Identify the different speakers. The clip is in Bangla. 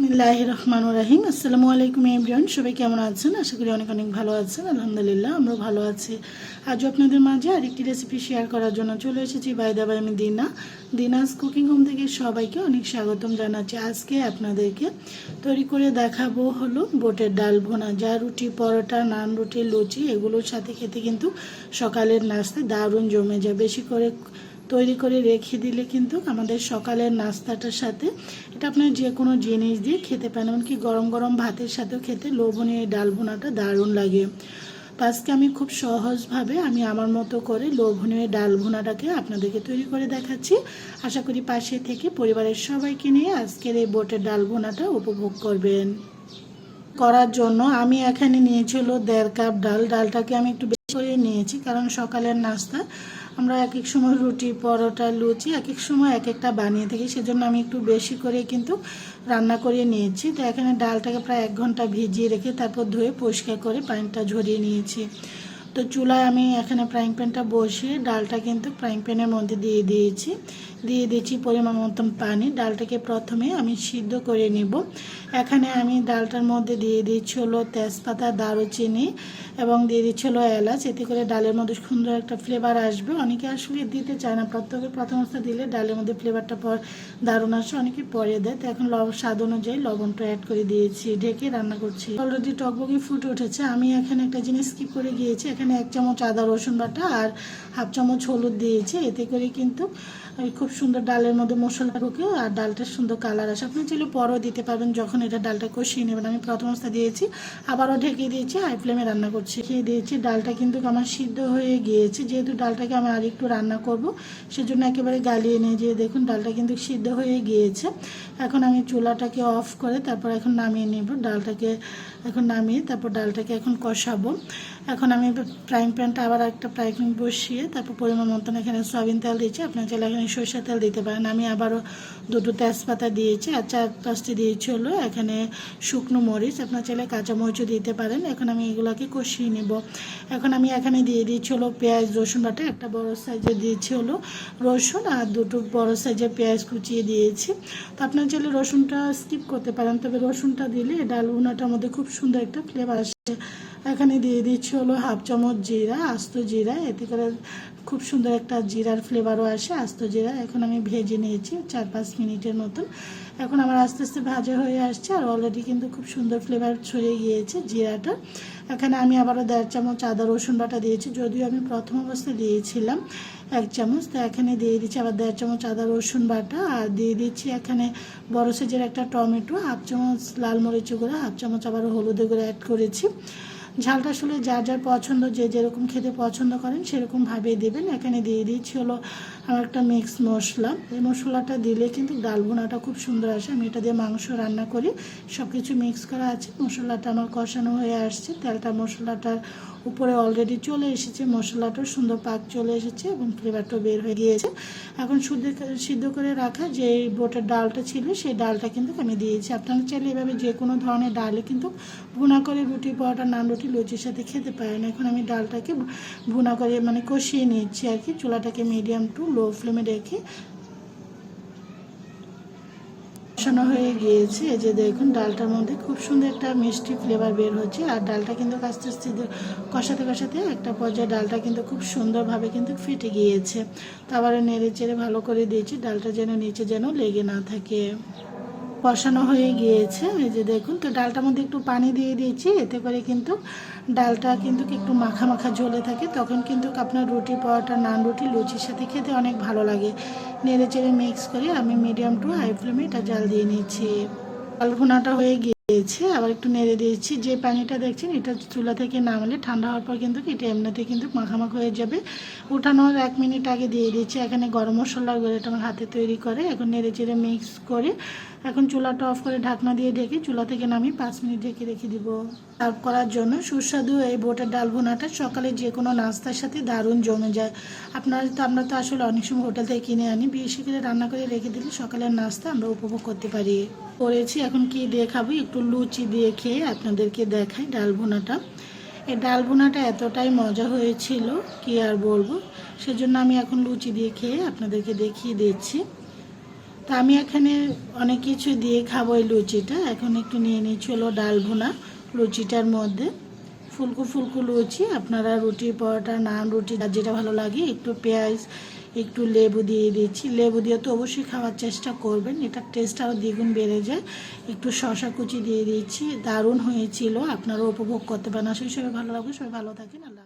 Speaker 1: বিসমিল্লাহ রহমান রাহিম। আসসালামু আলাইকুম এভরিওয়ান, সবাই কেমন আছেন? আশা করি অনেক অনেক ভালো আছেন। আলহামদুলিল্লাহ, আমরাও ভালো আছি। আজও আপনাদের মাঝে আরেকটি রেসিপি শেয়ার করার জন্য চলে এসেছি বাই দাবাই আমি দিনা দিনাস কুকিং হোম থেকে সবাইকে অনেক স্বাগতম জানাচ্ছি। আজকে আপনাদেরকে তৈরি করে দেখাবো হলো বোটের ডাল ভোনা। যা রুটি, পরোটা, নান রুটি, লুচি, এগুলোর সাথে খেতে কিন্তু সকালের নাস্তায় দারুণ জমে যায়। বেশি করে তৈরি করে রেখে দিলে কিন্তু আমাদের সকালের নাস্তাটার সাথে এটা আপনার যে কোনো জিনিস দিয়ে খেতে পারেন। এমনকি গরম গরম ভাতের সাথেও খেতে লোভনীয় এই ডাল ভুনাটা দারুণ লাগে। আজকে আমি খুব সহজভাবে আমি আমার মতো করে লোভনীয় ডাল ভুনাটাকে আপনাদেরকে তৈরি করে দেখাচ্ছি। আশা করি পাশে থেকে পরিবারের সবাইকে নিয়ে আজকের এই বোটের ডাল ভুনাটা উপভোগ করবেন। করার জন্য আমি এখানে নিয়েছি হলো দেড় কাপ ডাল। ডালটাকে আমি একটু বেশি করে নিয়েছি, কারণ সকালের নাস্তা আমরা এক এক সময় রুটি, পরোটা, লুচি এক এক সময় এক একটা বানিয়ে থাকি, সেজন্য আমি একটু বেশি করে কিন্তু রান্না করে নিয়েছি। তো এখানে ডালটাকে প্রায় এক ঘণ্টা ভিজিয়ে রেখে তারপর ধুয়ে পরিষ্কার করে পানিটা ঝরিয়ে নিয়েছি। তো চুলায় আমি এখানে ফ্রাইং প্যানটা বসিয়ে ডালটা কিন্তু ফ্রাইং প্যানের মধ্যে দিয়ে দিয়েছি। দিয়ে দিয়েছি পরিমাণ মতন পানি। ডালটাকে প্রথমে আমি সিদ্ধ করে নিব। এখানে আমি ডালটার মধ্যে দিয়ে দিচ্ছি হলো তেজপাতা, দারুচিনি এবং দিয়ে দিচ্ছি হলো এলাচ। এতে করে ডালের মধ্যে সুন্দর একটা ফ্লেভার আসবে। অনেকে আসলে দিতে চায় না। প্রত্যেকে প্রথম অবস্থা দিলে ডালের মধ্যে ফ্লেভারটা পর দারুণ আসে। অনেকে পরে দেয়। তো এখন লব, স্বাদ অনুযায়ী লবণটা অ্যাড করে দিয়েছি। ঢেকে রান্না করছি। অলরেডি টকবকি ফুটে উঠেছে। আমি এখানে একটা জিনিস স্কিপ করে গিয়েছি। এখানে এক চামচ আদা রসুন বাটা আর হাফ চামচ হলুদ দিয়েছি। এতে করে কিন্তু খুব সুন্দর ডালের মধ্যে মশলা ঢুকে আর ডালটা সুন্দর কালার আসে। আপনি চাইলে পরও দিতে পারবেন যখন এটা ডালটা কষিয়ে নেবেন। আমি প্রথম অবস্থা দিয়েছি, আবারও ঢেকে দিয়েছি হাই ফ্লেমে রান্না করছি। খেয়ে দিয়েছি, ডালটা কিন্তু আমার সিদ্ধ হয়ে গিয়েছে। যেহেতু ডালটাকে আমি আর একটু রান্না করব, সেজন্য একেবারে গালিয়ে নিয়ে যেয়ে দেখুন ডালটা কিন্তু সিদ্ধ হয়ে গিয়েছে। এখন আমি চুলাটাকে অফ করে তারপর এখন নামিয়ে নেব। ডালটাকে এখন নামিয়ে তারপর ডালটাকে এখন কষাবো। এখন আমি ফ্রাইং প্যানটা আবার একটা ফ্রাই প্যান বসিয়ে তারপর পরিমাণ মতন এখানে সয়াবিন তেল দিয়েছি। আপনার চাইলে এখানে সরষের তেল দিতে পারেন। আমি আবারও দুটো তেজপাতা দিয়েছি আর চার পাঁচটি দিয়েছি হলো এখানে শুকনো মরিচ। আপনার চাইলে কাঁচা মরিচও দিতে পারেন। এখন আমি এগুলোকে কষিয়ে নেব। এখন আমি এখানে দিয়ে দিয়েছি হলো পেঁয়াজ, রসুন বাটা। একটা বড় সাইজে দিয়েছি হলো রসুন আর দুটো বড় সাইজের পেঁয়াজ কুচিয়ে দিয়েছি। তো আপনার চাইলে রসুনটা স্কিপ করতে পারেন। তবে রসুনটা দিলে ডাল উনাটার মধ্যে খুব সুন্দর একটা ফ্লেভার আসে। এখানে দিয়ে দিচ্ছি হলো হাফ চামচ জিরা, আস্ত জিরা, এতে করে খুব সুন্দর একটা জিরার ফ্লেভারও আসে, আস্ত জিরা। এখন আমি ভেজে নিয়েছি চার পাঁচ মিনিটের মতন। এখন আমার আস্তে আস্তে ভাজা হয়ে আসছে আর অলরেডি কিন্তু খুব সুন্দর ফ্লেভার ছড়িয়ে গিয়েছে জিরাটা। এখানে আমি আবারও দেড় চামচ আদা, রসুন বাটা দিয়েছি, যদিও আমি প্রথম অবস্থায় দিয়েছিলাম এক চামচ। তো এখানে দিয়ে দিচ্ছি আবার দেড় চামচ আদা, রসুন বাটা আর দিয়ে দিচ্ছি এখানে বড় সাইজের একটা টমেটো, হাফ চামচ লাল মরিচ গুঁড়ো, হাফ চামচ আবার হলুদের গুঁড়ো অ্যাড করেছি। ঝালটা আসলে যার যার পছন্দ, যে যেরকম খেতে পছন্দ করেন সেরকমভাবেই দেবেন। এখানে দিয়ে দিচ্ছি হলো আমার একটা মিক্স মশলা। এই মশলাটা দিলে কিন্তু ডাল ভুনাটা খুব সুন্দর আসে। আমি এটা দিয়ে মাংস রান্না করি। সব কিছু মিক্স করা আছে। মশলাটা আমার কষানো হয়ে আসছে। তেলটা মশলাটার উপরে অলরেডি চলে এসেছে, মশলাটাও সুন্দর পাক চলে এসেছে এবং ফ্লেভারটাও বের হয়ে গিয়েছে। এখন শুদ্ধ সিদ্ধ করে রাখা যে বোটের ডালটা ছিল, সেই ডালটা কিন্তু আমি দিয়েছি। আপনারা চাইলে এভাবে যে কোনো ধরনের ডালে কিন্তু ভুনা করে রুটি পরোটা, নান রুটি, লুচির সাথে খেতে পারেন। এখন আমি ডালটাকে ভুনা করে মানে কষিয়ে নিচ্ছি আর কি। চুলাটাকে মিডিয়াম টু লো ফ্লেমে রেখে কষানো হয়ে গিয়েছে। এই যে দেখুন, ডালটার মধ্যে খুব সুন্দর একটা মিষ্টি ফ্লেভার বের হচ্ছে। আর ডালটা কিন্তু আস্তে আস্তে কষাতে কষাতে একটা পর্যায়ে ডালটা কিন্তু খুব সুন্দরভাবে কিন্তু ফেটে গিয়েছে। তো আবার নেড়ে চেড়ে ভালো করে দিয়েছি। ডালটা যেন নিচে যেন লেগে না থাকে। কষানো হয়ে গিয়েছে। এই যে দেখুন, তো ডালটার মধ্যে একটু পানি দিয়ে দিয়েছি, এতে করে কিন্তু ডালটা কিন্তু একটু মাখা মাখা জ্বলে থাকে। তখন কিন্তু আপনার রুটি পরোটা, নান রুটি, লুচির সাথে খেতে অনেক ভালো লাগে। নেড়ে চেড়ে মিক্স করে আমি মিডিয়াম টু হাই ফ্লেমে এটা জাল দিয়ে নিচ্ছি। ডাল ভুনাটা হয়ে গিয়েছে, আবার একটু নেড়ে দিয়েছি। যে পানিটা দেখছেন, এটা চুলা থেকে নামলে ঠান্ডা হওয়ার পর কিন্তু এটা এমনিতে কিন্তু মাখামাখা হয়ে যাবে। উঠানোর এক মিনিট আগে দিয়ে দিয়েছি। এখানে গরম মশলার গুঁড়োটা আমার হাতে তৈরি করে, এখন নেড়ে চেড়ে মিক্স করে এখন চুলাটা অফ করে ঢাকনা দিয়ে ঢেকে চুলা থেকে নামিয়ে পাঁচ মিনিট ঢেকে রেখে দিব। সার্ভ করার জন্য সুস্বাদু এই বোটের ডাল ভুনাটা সকালে যে কোনো নাস্তার সাথে দারুণ জমে যায়। আপনারা তো আমরা তো আসলে অনেক সময় হোটেল থেকে কিনে আনি বেশি করে রান্না করে রেখে দিলে সকালের নাস্তা আমরা উপভোগ করতে পারি। করেছি, এখন কি দিয়ে খাব একটু লুচি দিয়ে খেয়ে আপনাদেরকে দেখাই ডাল ভুনাটা। এই ডাল ভুনাটা এতটাই মজা হয়েছিল, কি আর বলব? সেজন্য আমি এখন লুচি দিয়ে খেয়ে আপনাদেরকে দেখিয়ে দিচ্ছি। তো আমি এখানে অনেক কিছু দিয়ে খাব এই লুচিটা। এখন একটু নিয়ে নিচ্ছি হলো ডাল ভুনা লুচিটার মধ্যে। ফুলকো ফুলকো লুচি, আপনারা রুটি, পরোটা, নান, রুটি যেটা ভালো লাগে, একটু পেঁয়াজ, একটু লেবু দিয়ে দিচ্ছি। লেবু দিয়ে তো অবশ্যই খাওয়ার চেষ্টা করবেন, এটার টেস্ট আরও দ্বিগুণ বেড়ে যায়। একটু শশা কুচি দিয়ে দিচ্ছি, দারুণ হয়েছিল আপনারা উপভোগ করতে পারেন। আসলে সবাই ভালো লাগবে সবাই ভালো থাকেন, আল্লাহ।